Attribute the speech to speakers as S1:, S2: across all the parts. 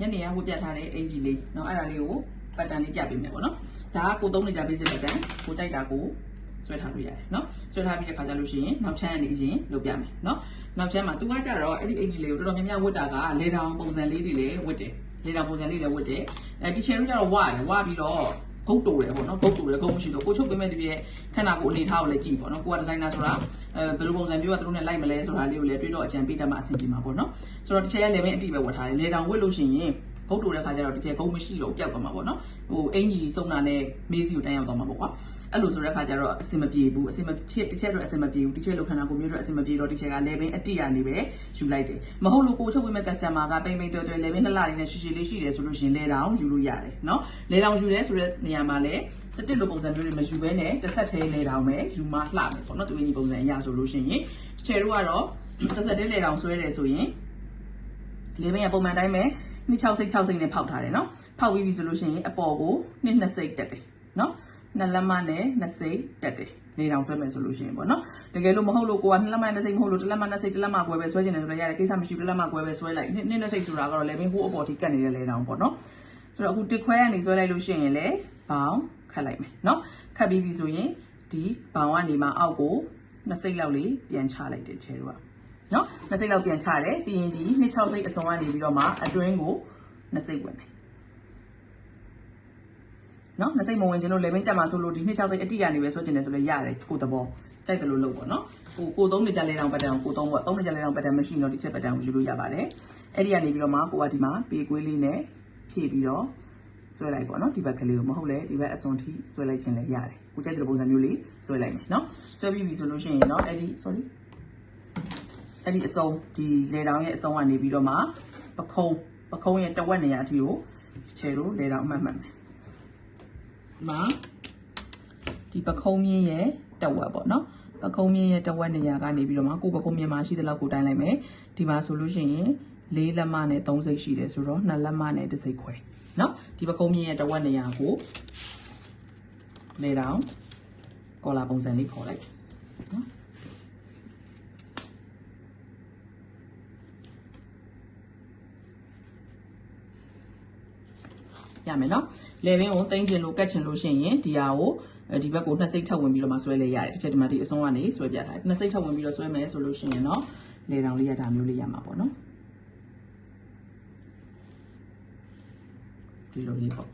S1: ညနေကဝတ်ပြထားတဲ့အင်ဂျီလေးเนาะအဲ့ဒါလေးကိုပတ်တန်လေးပြပေးမယ်ပေါ့နော်ဒါကကိုသုံးနေကြ basic ပတ်တန်ကိုကြိုက်တာကိုဆွဲထားလို့ရတယ်เนาะဆွဲထားပြီးတဲ့ခါကျလို့ရှိရင်နောက်ချမ်းအနေအရင်လုပ်ပြမယ်เนาะနောက်ချမ်းမှာသူကကြတော့အဲ့ဒီအင်ဂျီလေးကိုတော်တော်များများဝတ်တာကလေတောင်ပုံစံလေးတွေလည်းဝတ်တယ်လေတောင်ပုံစံလေးလည်းဝတ်တယ်အဲတီချယ်တို့ကြတော့ဝရတယ်ဝပြီးတော့ ဂုတ်တူတယ်ပေါ့နော်ဂုတ်တူတယ်ဂုတ်မရှိတော့ကိုချုပ်ပေးမဲ့သူရဲ့ခန္ဓာကိုယ်အနေထားကိုလည်းကြည့်ပေါ့နော်ကိုကဒီဇိုင်နာဆိုတာအဲဘယ်လိုပုံစံမျိုးကသူတို့နဲ့လိုက်မလဲဆိုတာလေးကိုလည်းတွေးတော့အကြံပေးတတ်မှအဆင်ပြေမှာပေါ့နော်ဆိုတော့တစ်ချက်ရဲ့ level အတိပဲဝတ်ထားတယ်လေတောင်ဝတ်လို့ရှိရင် ဂုတ်တူတဲ့ခါကျတော့တစ်ချက်ဂုတ်မရှိတော့ပျောက်သွားမှာပေါ့နော်ဟိုအင်ကြီးစုံတာနဲ့မေးစီကိုတန်းရောက်သွားမှာပေါ့ကွာအဲ့လိုဆိုတဲ့ခါကျတော့အဆင်မပြေဘူးအဆင်မချက်တစ်ချက်တော့အဆင်မပြေဘူးတစ်ချက်လောက်ခန္ဓာကိုယ်မျိုးတော့အဆင်မပြေတော့တစ်ချက်က level အတိကနေပဲယူလိုက်တယ်မဟုတ်လို့ကိုချုပ်ပေးမဲ့ customer ကပိမ့်ပိမ့်တွဲတွဲ level နှစ်လလေးနဲ့ရှည်ရှည်လေးရှိတယ်ဆိုလို့ရှိရင်လေတောင်ယူလို့ရတယ်နော်လေတောင်ယူတယ်ဆိုတဲ့နေရာမှာလည်းစတစ်လိုပုံစံမျိုးတွေမယူဘဲနဲ့တစ်ဆက်သေးလေတောင်ပဲယူမှလှမယ်ပေါ့နော်သူအင်းကြီးပုံစံအရဆိုလို့ရှိရင်တစ်ချက်တို့ကတော့တစ်ဆက်သေးလေတောင်ဆွဲတယ်ဆိုရင်လေဘင်းကပုံမှန်တိုင်းပဲ နှစ်6စိတ်6စိတ်နဲ့ဖောက်ထားတယ်နော်ဖောက်ပြီးပြီဆိုလို့ရှိရင်အပေါ်ကိုနှစ်2စိတ်တက်တယ်နော်နှစ်လက်မနဲ့2စိတ်တက်တယ်လေတောင်ဆွဲမယ်ဆိုလို့ရှိရင်ပေါ့နော်တကယ်လို့မဟုတ်လို့ကိုကနှစ်လက်မနှစ်စိတ်မဟုတ်လို့တစ်လက်မနှစ်စိတ်တစ်လက်မကွဲပဲဆွဲကျင်တယ်ဆိုတော့ရတယ်ကိစ္စမရှိဘူးတစ်လက်မကွဲပဲဆွဲလိုက်နှစ်နှစ်စိတ်ဆိုတာကတော့လေဘင်းဟိုးအပေါ်ထိကတ်နေတဲ့လေတောင်ပေါ့နော်ဆိုတော့အခုတစ်ခွဲကနေဆွဲလိုက်လို့ရှိရင်လေဘောင်ခတ်လိုက်မယ်နော်ခတ်ပြီးပြီဆိုရင်ဒီဘောင်ကနေမှအောက်ကိုနှစ်စိတ်လောက်လေးပြန်ချလိုက်တယ်ချဲတို့က နော်နှစ်စိတ်လောက်ပြန်ချတယ်ပြီးရင်ဒီနှစ်6စိတ်အစုံကနေပြီးတော့မှအတွင်းကိုနှစ်စိတ်ဝင်တယ်နော်နှစ်စိတ်မဝင်ခြင်းလို့လေမင်းကြမှာဆိုလို့ဒီနှစ်6စိတ်အတိရနေပဲဆွဲကျင်တယ်ဆိုလည်းရတယ်ကိုသဘောကြိုက်တယ်လို့လုပ်ပေါ့နော်ကိုကိုသုံးနေကြလဲတောင်ပတ်တန်ကိုသုံးပေါ့သုံးနေကြလဲတောင်ပတ်တန်မရှိရင်တော့ဒီချက်ပတ်တန်ကိုယူလို့ရပါတယ်အဲ့ဒီကနေပြီးတော့မှကိုကဒီမှာပေကွေးလေးနဲ့ဖြည့်ပြီးတော့ဆွဲလိုက်ပေါ့နော်ဒီဘက်ကလေးကိုမဟုတ်လဲဒီဘက်အစွန်ထိဆွဲလိုက်ခြင်းလည်းရတယ်ကိုကြိုက်တဲ့ပုံစံမျိုးလေးဆွဲလိုက်မယ်နော်ဆွဲပြီးပြီဆိုလို့ရှိရင်တော့အဲ့ဒီ sorry အဲ့ဒီအစုံဒီလေတောင်ရဲ့အစုံကနေပြီးတော့မှပခုံးပခုံးရဲ့တဝက်နေရာအထိကိုခြေလို့လေတောင်အမှတ်မှတ်မယ်။မှာဒီပခုံးမြင်းရဲ့တဝက်ပေါ့နော်။ပခုံးမြင်းရဲ့တဝက်နေရာကနေပြီးတော့မှကိုပခုံးမြင်းမှာရှိတဲ့လောက်ကိုတိုင်းလိုက်မယ်။ဒီမှာဆိုလို့ရှိရင်လေးလက်မနဲ့သုံးစိတ်ရှိတယ်ဆိုတော့နှစ်လက်မနဲ့တစ်စိတ်ခွဲနော်။ဒီပခုံးမြင်းရဲ့တဝက်နေရာကိုလေတောင်ကောလာပုံစံလေးခေါ်လိုက်နော်။ ရမယ်နော်လေဘင်းကိုတင်းကျင်လို့ကတ်ချင်လို့ရှိရင်ဒီဟာကိုဒီဘက်ကိုနှစ်စိတ်ထပ်ဝင်ပြီးတော့မှဆွဲလဲရတယ်တစ်ချက်ဒီမှာဒီအစုံကနေဆွဲပြထားတယ်နှစ်စိတ်ထပ်ဝင်ပြီးတော့ဆွဲမယ်ဆိုလို့ရှိရင်တော့လေတောင်လေးရတာမျိုးလေးရမှာပေါ့နော်ဒီလိုလေးပေါ့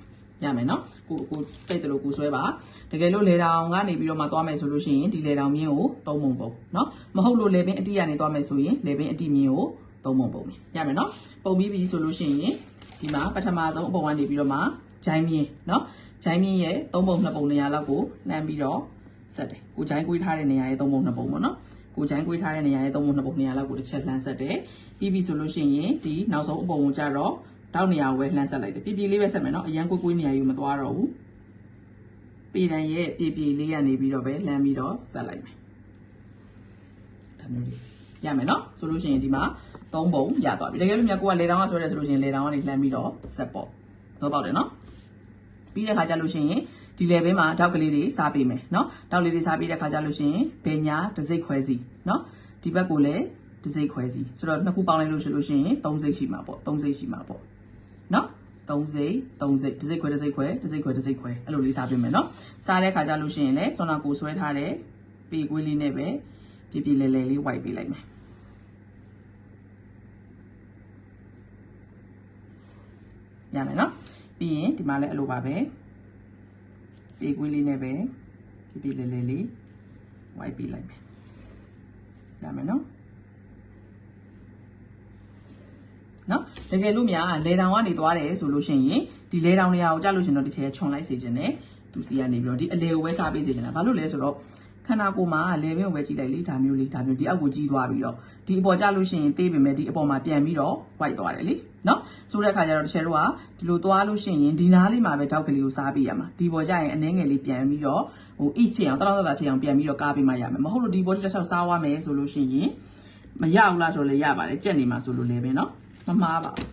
S1: ရမယ်နော်ကိုကိုစိတ်တလို့ကိုဆွဲပါတကယ်လို့လေတောင်ကနေပြီးတော့မှသွားမယ်ဆိုလို့ရှိရင်ဒီလေတောင်မြင်းကိုသုံးပုံပုံနော်မဟုတ်လို့လေဘင်းအတိကနေသွားမယ်ဆိုရင်လေဘင်းအတိမြင်းကိုသုံးပုံပုံရမယ်နော်ပုံပြီးပြီဆိုလို့ရှိရင် ဒီမှာပထမဆုံးအပေါ်ကနေပြီးတော့မှဂျိုင်းမြင်းနော်ဂျိုင်းမြင်းရဲ့သုံးပုံနှစ်ပုံနေရာလောက်ကိုလှမ်းပြီးတော့ဆက်တယ်ကိုဂျိုင်းကွေးထားတဲ့နေရာရဲ့သုံးပုံနှစ်ပုံပေါ့နော်ကိုဂျိုင်းကွေးထားတဲ့နေရာရဲ့သုံးပုံနှစ်ပုံနေရာလောက်ကိုတစ်ချက်လှမ်းဆက်တယ်ပြီးပြီဆိုလို့ရှိရင်ဒီနောက်ဆုံးအပုံကိုကြတော့တောက်နေရာကိုပဲလှမ်းဆက်လိုက်တယ်ပြပြလေးပဲဆက်မယ်နော်အရန်ကွေးကွေးနေရာယူမသွားတော့ဘူးပေတန်ရဲ့ပြပြလေးကနေပြီးတော့ပဲလှမ်းပြီးတော့ဆက်လိုက်မယ်ဒါမျိုးလေးရမယ်နော်ဆိုလို့ရှိရင်ဒီမှာ သုံးပုံရသွားပြီတကယ်လို့မြတ်ကိုကလေတောင်ကဆွဲတယ်ဆိုလို့ရှိရင်လေတောင်ကနေလှမ်းပြီးတော့ဆက်ပေါ့တော့ပေါက်တယ်နော်ပြီးတဲ့ခါကျလို့ရှိရင်ဒီ level မှာတောက်ကလေးတွေစားပေးမယ်နော်တောက်လေးတွေစားပေးတဲ့ခါကျလို့ရှိရင်ဘယ်ညာတစ်စိတ်ခွဲစီနော်ဒီဘက်ကိုလည်းတစ်စိတ်ခွဲစီဆိုတော့နှစ်ခုပေါင်းလိုက်လို့ရှိလို့ရှိရင်သုံးစိတ်ရှိမှာပေါ့သုံးစိတ်ရှိမှာပေါ့နော်သုံးစိတ်သုံးစိတ်တစ်စိတ်ခွဲတစ်စိတ်ခွဲတစ်စိတ်ခွဲတစ်စိတ်ခွဲအဲ့လိုလေးစားပေးမယ်နော်စားတဲ့ခါကျလို့ရှိရင်လည်းဆွမ်းနာကိုဆွဲထားတဲ့ပေကွေးလေးနဲ့ပဲပြပြလဲလဲလေးဝိုက်ပေးလိုက်မယ် ရမယ်နော်ပြီးရင်ဒီမှာလည်းအလိုပါပဲပေကွေးလေးနဲ့ပဲပြပြလဲလဲလေးဝိုက်ပေးလိုက်မယ်ရမယ်နော်နော်တကယ်လို့များလေတောင်ကနေသွားတယ်ဆိုလို့ရှိရင်ဒီလေတောင်နေရာကိုကြားလို့ရှင်တော့တစ်ချက်ခြုံလိုက်စေခြင်းနဲ့သူစီကနေပြီးတော့ဒီအလေကိုပဲစားပေးစေခြင်းတာဘာလို့လဲဆိုတော့ခန္ဓာကိုယ်မှာလေဘင်းကိုပဲကြည့်လိုက်လေဒါမျိုးလေးဒါမျိုးဒီအောက်ကိုကြီးသွားပြီးတော့ဒီအပေါ်ကြလို့ရှိရင်သေးပေမဲ့ဒီအပေါ်မှာပြန်ပြီးတော့ white သွားတယ်လေ နော်ဆိုတဲ့အခါကျတော့တစ်ချက်တော့ကဒီလိုသွားလို့ရှိရင်ဒီနားလေးမှာပဲတောက်ကလေးကိုစားပေးရမှာဒီပေါ်ကြရင်အနှဲငယ်လေးပြန်ပြီးတော့ဟို east ဖြစ်အောင်တလောက်တလောက်ဖြစ်အောင်ပြန်ပြီးတော့ကားပေးမှရမယ်မဟုတ်လို့ဒီပေါ်တစ်ချက်စားသွားမယ်ဆိုလို့ရှိရင်မရဘူးလားဆိုတော့လည်းရပါတယ်ကြက်နေမှာဆိုလို့လည်းပဲနော်မမှားပါဘူး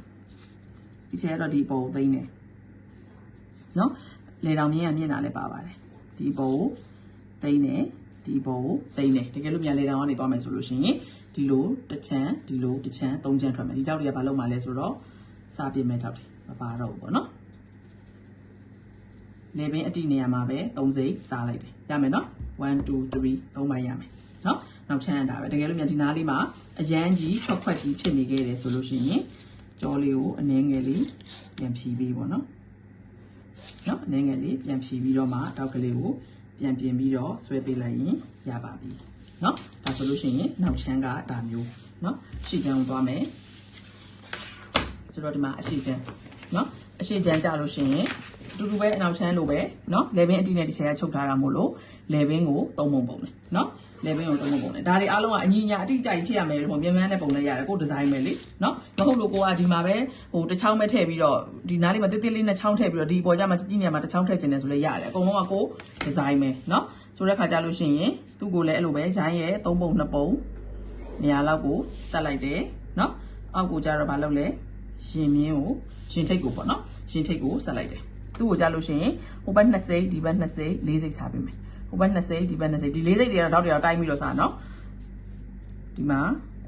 S1: ဒီချက်တော့ဒီပေါ်ကိုသိမ့်တယ်နော်လေတောင်မြင်းကမြင်တာလည်းပါပါတယ်ဒီပေါ်ကိုသိမ့်တယ် ဒီပေါ်ကိုသိမ့်တယ်တကယ်လို့မြန်လေတောင်ကနေသွားမယ်ဆိုလို့ရှိရင်ဒီလိုတစ်ချမ်းဒီလိုတစ်ချမ်းသုံးချမ်းထွက်မယ်ဒီတောက်တွေကဘာလုပ်မှလဲဆိုတော့စားပြစ်မဲ့တောက်တယ်မပါတော့ဘူးပေါ့နော်လေပင်အတိနေရာမှာပဲ3စိတ်စားလိုက်တယ်ရမယ်နော်1 2 3 3ပိုင်းရမယ်နော်နောက်ချမ်းရတာပဲတကယ်လို့မြန်ဒီနားလေးမှာအရန်ကြီးထွက်ခွက်ကြီးဖြစ်နေခဲ့တယ်ဆိုလို့ရှိရင်ကြောလေးကိုအနှဲငယ်လေးပြန်ဖြီးပေးပေါ့နော်နော်အနှဲငယ်လေးပြန်ဖြီးပြီးတော့မှတောက်ကလေးကို ပြန်ပြင်ပြီးတော့ဆွဲပေးလိုက်ရင်ရပါပြီနော်ဒါဆိုလို့ရှိရင်နောက်ချမ်းကဒါမျိုးနော်ရှေ့ချမ်းကိုသွားမယ်ဆိုတော့ဒီမှာအရှိချမ်းနော်အရှိချမ်းကြလို့ရှိရင် အတူတူပဲအနောက်ချမ်းလိုပဲနော်လေဘင်းအတိနဲ့တစ်ချက်ကချုပ်ထားတာမို့လို့လေဘင်းကိုသုံးပုံပုံတယ်နော်လေဘင်းကိုသုံးပုံပုံတယ်ဒါတွေအားလုံးကအညီညာအတိအကျကြီးဖြစ်ရမယ်လို့ဟိုမြန်မြန်နဲ့ပုံလိုက်ရတယ်ကိုဒီဇိုင်းပဲလေနော်မဟုတ်လို့ကိုကဒီမှာပဲဟိုတစ်ချောင်းပဲထည့်ပြီးတော့ဒီနားလေးမှာတိတိလေးနဲ့ချောင်းထည့်ပြီးတော့ဒီပေါ်ကြမှာကြီးနေမှာတစ်ချောင်းထည့်ခြင်းနဲ့ဆိုလဲရတယ်အကုန်လုံးကကိုဒီဇိုင်းပဲနော်ဆိုတဲ့ခါကျလို့ရှိရင်သူ့ကိုလည်းအဲ့လိုပဲဂျိုင်းရဲ့သုံးပုံနှစ်ပုံနေရာလောက်ကိုတက်လိုက်တယ်နော်အောက်ကိုကျတော့မလုပ်လဲရင်မြင်းကိုရင်ထိတ်ကိုပေါ့နော်ရင်ထိတ်ကိုဆက်လိုက်တယ် သူ့ကိုကြားလို့ရှိရင်ဟိုဘက်2စိတ်ဒီဘက်2စိတ်4စိတ်စားပေးမယ်ဟိုဘက်2စိတ်ဒီဘက်2စိတ်ဒီ4စိတ်တွေကတော့တောက်တရောတိုင်းပြီးတော့စားနော်ဒီမှာ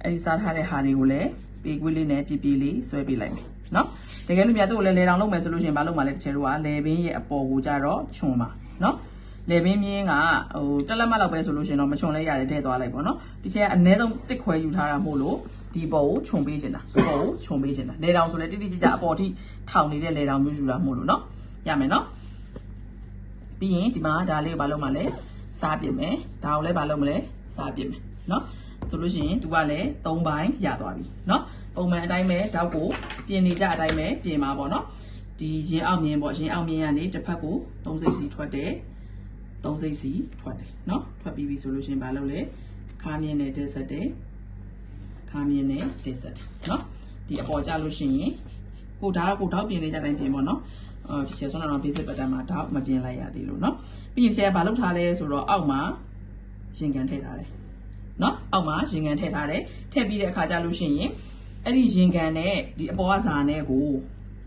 S1: အဲ့ဒီစားထားတဲ့ဟာတွေကိုလည်းပေကွေးလေးနဲ့ပြပြလေးဆွဲပေးလိုက်မယ်နော်တကယ်လို့မြတ်သူ့ကိုလည်းလေတောင်လုပ်မယ်ဆိုလို့ရှိရင်မလုပ်မှလည်းတစ်ချေတို့ကလေဘင်းရဲ့အပေါ်ကိုကြတော့ခြုံပါနော်လေဘင်းမြင်းကဟိုတက်လက်မလောက်ပဲဆိုလို့ရှိရင်တော့မခြုံလဲရတယ်တဲ့သွားလိုက်ပေါ့နော်ဒီချက်ကအနည်းဆုံးတစ်ခွဲယူထားတာမို့လို့ဒီပေါ်ကိုခြုံပေးချင်တာဒီပေါ်ကိုခြုံပေးချင်တာလေတောင်ဆိုလဲတိတိကျကျအပေါ်ထိထောင်နေတဲ့လေတောင်မျိုးယူတာမို့လို့နော် ရမယ်နော်ပြီးရင်ဒီမှာဒါလေးကိုဘာလုပ်မှလဲစားပြင်မယ်ဒါကိုလည်းဘာလုပ်မလဲစားပြင်မယ်နော်ဆိုလို့ရှိရင်သူကလည်း၃ပိုင်းရသွားပြီနော်ပုံမှန်အတိုင်းပဲတောက်ကိုပြင်နေကြအတိုင်းပဲပြင်ပါပေါ့နော်ဒီရင်အောင်မြင်ပေါ့ရင်အောင်မြင်ကနေတစ်ဖက်ကို၃စိတ်စီထွက်တယ်၃စိတ်စီထွက်တယ်နော်ထွက်ပြီးပြီဆိုလို့ရှိရင်ဘာလုပ်လဲခါမြင်နဲ့တက်ဆက်တယ်ခါမြင်နဲ့တက်ဆက်တယ်နော်ဒီအပေါ်ကြလို့ရှိရင် ကိုဒါတော့ကိုတောက်ပြင်လေးကြတိုင်းပြင်ပေါ့နော်အော်ဒီချက်ဆုံးတော့ basic pattern မှာတောက်မပြင်လိုက်ရသေးလို့နော်ပြီးရင်ချက်ဘာလုပ်ထားလဲဆိုတော့အောက်မှာရင်ကန်ထည့်ထားတယ်နော်အောက်မှာရင်ကန်ထည့်ထားတယ်ထည့်ပြီးတဲ့အခါကျလို့ရှိရင်အဲ့ဒီရင်ကန်နဲ့ဒီအပေါ်ကဇာနဲ့ကို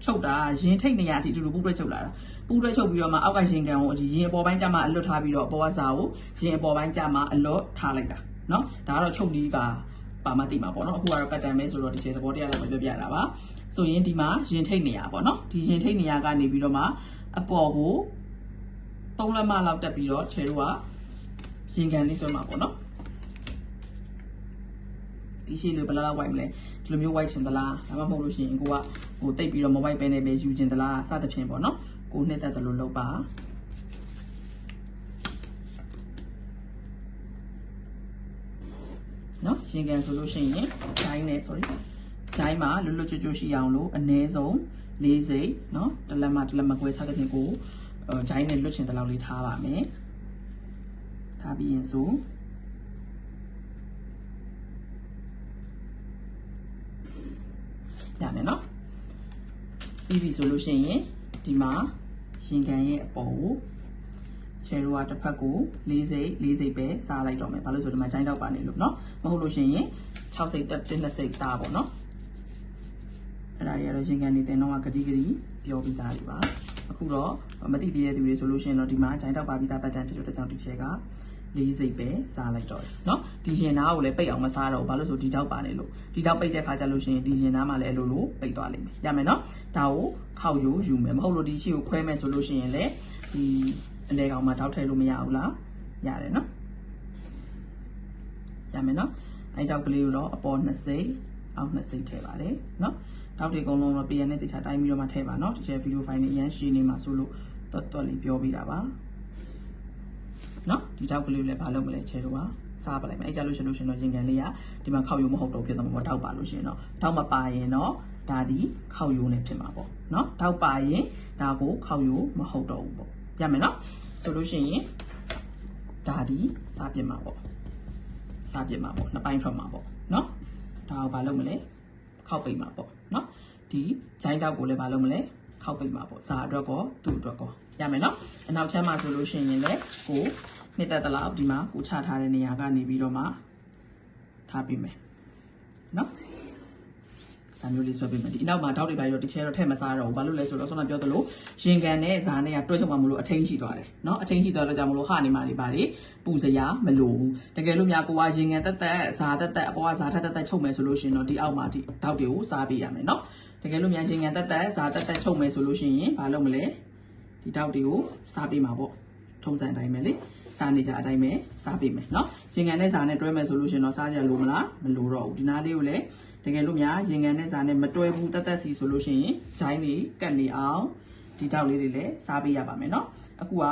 S1: ချုပ်တာရင်ထိတ်နေရအထိအတူတူပူးတွဲချုပ်လာတာပူးတွဲချုပ်ပြီးတော့မှအောက်ကရင်ကန်ကိုဒီရင်အပေါ်ပိုင်းကျမှအလွတ်ထားပြီးတော့အပေါ်ကဇာကိုရင်အပေါ်ပိုင်းကျမှအလွတ်ထားလိုက်တာနော်ဒါကတော့ချုပ်ပြီးပါ ပါမသိမှာပေါ့နော်အခုကတော့ pattern ပဲဆိုတော့ဒီခြေသဘောတရားလောက်ပဲပြောပြတာပါဆိုရင်ဒီမှာရင်ထိတ်နေရပေါ့နော်ဒီရင်ထိတ်နေရကနေပြီးတော့မှအပေါ်ကိုသုံးလက်မလောက်တက်ပြီးတော့ခြေတို့ကရင်ကန်လေးဆွဲမှာပေါ့နော်ဒီရှေ့လေးဘယ်လောက်ဝိုက်မလဲဒီလိုမျိုးဝိုက်ချင်သလားဒါမှမဟုတ်လို့ရှိရင်ကိုကဟိုတိတ်ပြီးတော့မဝိုက်ပဲနဲ့ပဲယူချင်သလားစသဖြင့်ပေါ့နော်ကိုနှစ်သက်တယ်လို့လုပ်ပါနော် ရင်ကန်ဆိုလို့ရှိရင်ဂျိုင်းနဲ့ sorry ဂျိုင်းမှာလွတ်လွတ်ကျွတ်ကျွတ်ရှိအောင်လို့အနည်းဆုံး၄စိတ်နော်တလက်မတလက်မကွဲခြားတဲ့ပြင်ကိုဂျိုင်းနဲ့လွတ်ချင်တဲ့လောက်လေးထားပါမယ်ထားပြီးရင်ဆိုရမယ်နော်ပြီးပြီဆိုလို့ရှိရင်ဒီမှာရင်ကန်ရဲ့အပေါ်ကို ချယ်ရိုကတစ်ဖက်ကို၄စိတ်၄စိတ်ပဲစားလိုက်တော့မယ်ဘာလို့ဆိုဒီမှာဂျိုင်းတော့ပါနေလို့เนาะမဟုတ်လို့ရှိရင်6စိတ်တက်1စိတ်စားပါเนาะအဲ့ဒါတွေကတော့ရင်ကန်နေတဲ့တော့ကဂတိဂတိပြောပြီးသားတွေပါအခုတော့မသိသေးတဲ့သူတွေဆိုလို့ရှိရင်တော့ဒီမှာဂျိုင်းတော့ပါပြီးသားပတ်တန်တချို့တကြောင်တစ်ချက်ကလေးစိတ်ပဲစားလိုက်တော့တယ်เนาะဒီရင်သားကိုလည်းပိတ်အောင်မစားတော့ဘူးဘာလို့ဆိုဒီတောက်ပါနေလို့ဒီတောက်ပိတ်တဲ့ခါကျလို့ရှိရင်ဒီရင်သားမှလည်းအဲ့လိုလိုပိတ်သွားလိမ့်မယ်ရမယ်เนาะဒါကိုခောက်ယူယူမယ်မဟုတ်လို့ဒီရှိကိုခွဲမယ်ဆိုလို့ရှိရင်လည်းဒီ အလဲကောင်မှာတောက်ထည့်လို့မရဘူးလားရတယ်နော်ရမယ်နော်အဲတောက်ကလေးကိုတော့အပေါ်2စိတ်အောက်2စိတ်ထည့်ပါတယ်နော်တောက်တွေအကုန်လုံးတော့ပြန်နဲ့တခြားတိုင်းပြီးတော့မှထည့်ပါနော်ဒီချက်ဗီဒီယိုဖိုင်နဲ့အရန်ရှင်းနေမှာဆိုလို့တော်တော်လေးပြောပြတာပါနော်ဒီတောက်ကလေးကိုလည်းဘာလုပ်မလဲချဲတော့ပါစားပလိုက်မယ်အဲကြလို့ရှိလို့ရှင်တော့ရင်ကန်လေးကဒီမှာခောက်ရုံမဟုတ်တော့ဖြစ်တော့မှာတောက်ပါလို့ရှင်တော့တောက်မပါရင်တော့ဒါဒီခောက်ရုံနဲ့ဖြစ်မှာပေါ့နော်တောက်ပါရင်ဒါကိုခောက်ရုံမဟုတ်တော့ဘူးပေါ့ ရမယ်နော်ဆိုလို့ရှိရင်ဒါဒီစားပြစ်မှာပေါ့စားပြစ်မှာပေါ့နှစ်ပိုင်းထွက်မှာပေါ့နော်ဒါကိုဘာလုပ်မလဲခောက်ပိတ်မှာပေါ့နော်ဒီဂျိုင်းတောက်ကိုလည်းဘာလုပ်မလဲခောက်ပိတ်မှာပေါ့စားအတွက်ကောသူ့အတွက်ကောရမယ်နော်အနောက်ချမ်းမှာဆိုလို့ရှိရင်လည်းကိုနှစ်သက်တလားဒီမှာကိုချထားတဲ့နေရာကနေပြီးတော့မှထားပေးမယ်နော် ဒါမျိုးလေးဆွဲပေးမယ်ဒီအနောက်မှာတောက်တွေပါရောတစ်ချဲတော့ထည့်မစားတော့ဘူးဘာလို့လဲဆိုတော့ဆောင်းပြောသလိုရင်ကန်နဲ့ဇာနဲ့ကတွဲချုပ်မှမလို့အထင်းရှိသွားတယ်เนาะအထင်းရှိသွားတော့ကြောင့်မလို့ဟာနေမှနေပါလေပူစရာမလိုဘူးတကယ်လို့များကိုကရင်ကန်တက်တက်ဇာတက်တက်အပေါ်ကဇာထက်တက်တက်ချုပ်မယ်ဆိုလို့ရှိရင်တော့ဒီအောက်မှာဒီတောက်တွေကိုစားပေးရမယ်เนาะ တကယ်လို့မြန်ရှင်ငံတက်တက်ဇာတက်တက်ချုပ်မယ်ဆိုလို့ရှိရင်ဘာလုပ်မလဲဒီတောက်တွေကိုစားပေးမှာပေါ့ ထုံးစံအတိုင်းပဲလေစားနေကြအတိုင်းပဲစားပေးမယ်เนาะရင်ငံနဲ့ဇာနဲ့တွဲမယ်ဆိုလို့ရှိရင်တော့စားကြလို့မလားမလို့တော့ဘူးဒီနားလေးကိုလည်းတကယ်လို့များရင်ငံနဲ့ဇာနဲ့မတွဲဘူးတက်တက်စီဆိုလို့ရှိရင်ဂျိုင်းလေးကတ်နေအောင်ဒီတောက်လေးတွေလည်းစားပေးရပါမယ်เนาะအခုက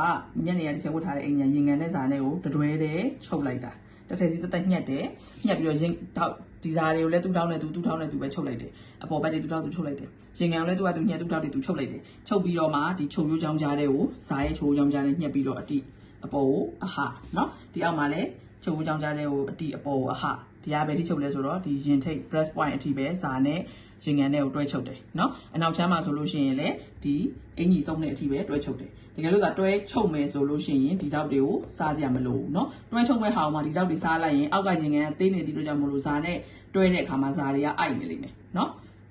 S1: ညနေရတစ်ချက်ဝတ်ထားတဲ့အိမ်ညာရင်ငံနဲ့ဇာနဲ့ကိုတတွဲတည်းချုပ်လိုက်တာ တစ်ထည်စီတက်တက်ညှက်တယ်ညှက်ပြီးတော့ရင်တောက် ဒီစားတွေကိုလည်းသူ့ထောင်းနဲ့သူသူ့ထောင်းနဲ့သူပဲချုပ်လိုက်တယ်အပေါ်ဘက်တွေသူ့ထောင်းသူချုပ်လိုက်တယ်ရင်ငံလည်းသူကသူညက်သူ့ထောင်းတွေသူချုပ်လိုက်တယ်ချုပ်ပြီးတော့မှဒီချုပ်ရိုးချောင်းကြားတွေကိုဇာရဲ့ချုပ်ရိုးချောင်းကြားတွေညက်ပြီးတော့အတိအပေါ်ကိုအဟာနော်ဒီအောက်မှာလည်းချုပ်ရိုးချောင်းကြားတွေကိုအတိအပေါ်ကိုအဟာဒီကဘယ်ထိချုပ်လဲဆိုတော့ဒီရင်ထိပ် breast point အထိပဲဇာနဲ့ ရင်ငံနဲ့ကိုတွဲချုပ်တယ်เนาะအနောက်ချမ်းမှာဆိုလို့ရှိရင်လည်းဒီအင်ကြီးစုံတဲ့အထိပဲတွဲချုပ်တယ်တကယ်လို့သာတွဲချုပ်မယ်ဆိုလို့ရှိရင်ဒီတောက်တွေကိုစားကြရမလို့เนาะတွဲချုပ်မဲ့ဟာအောင်မှာဒီတောက်တွေစားလိုက်ရင်အောက်ကရင်ငံကသေးနေသေးလို့ကြောင့်မလို့ဇာနဲ့တွဲတဲ့အခါမှာဇာတွေကအိုက်နေလိမ့်မယ်เนาะ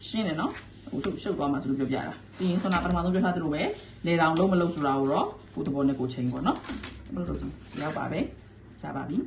S1: ရှင်းတယ်เนาะဟိုချုပ်ရှုပ်သွားမှာဆိုလို့ပြောပြတာပြီးရင်ဆွမ်းနာပထမဆုံးပြောထားသလိုပဲလေတောင်လုံးမလုံးဆိုတာကိုတော့ကိုယ်တဘောနဲ့ကိုယ်ချိန်ပေါ့เนาะဘယ်လိုလုပ်ကြည့်ရောက်ပါပဲရပါပြီ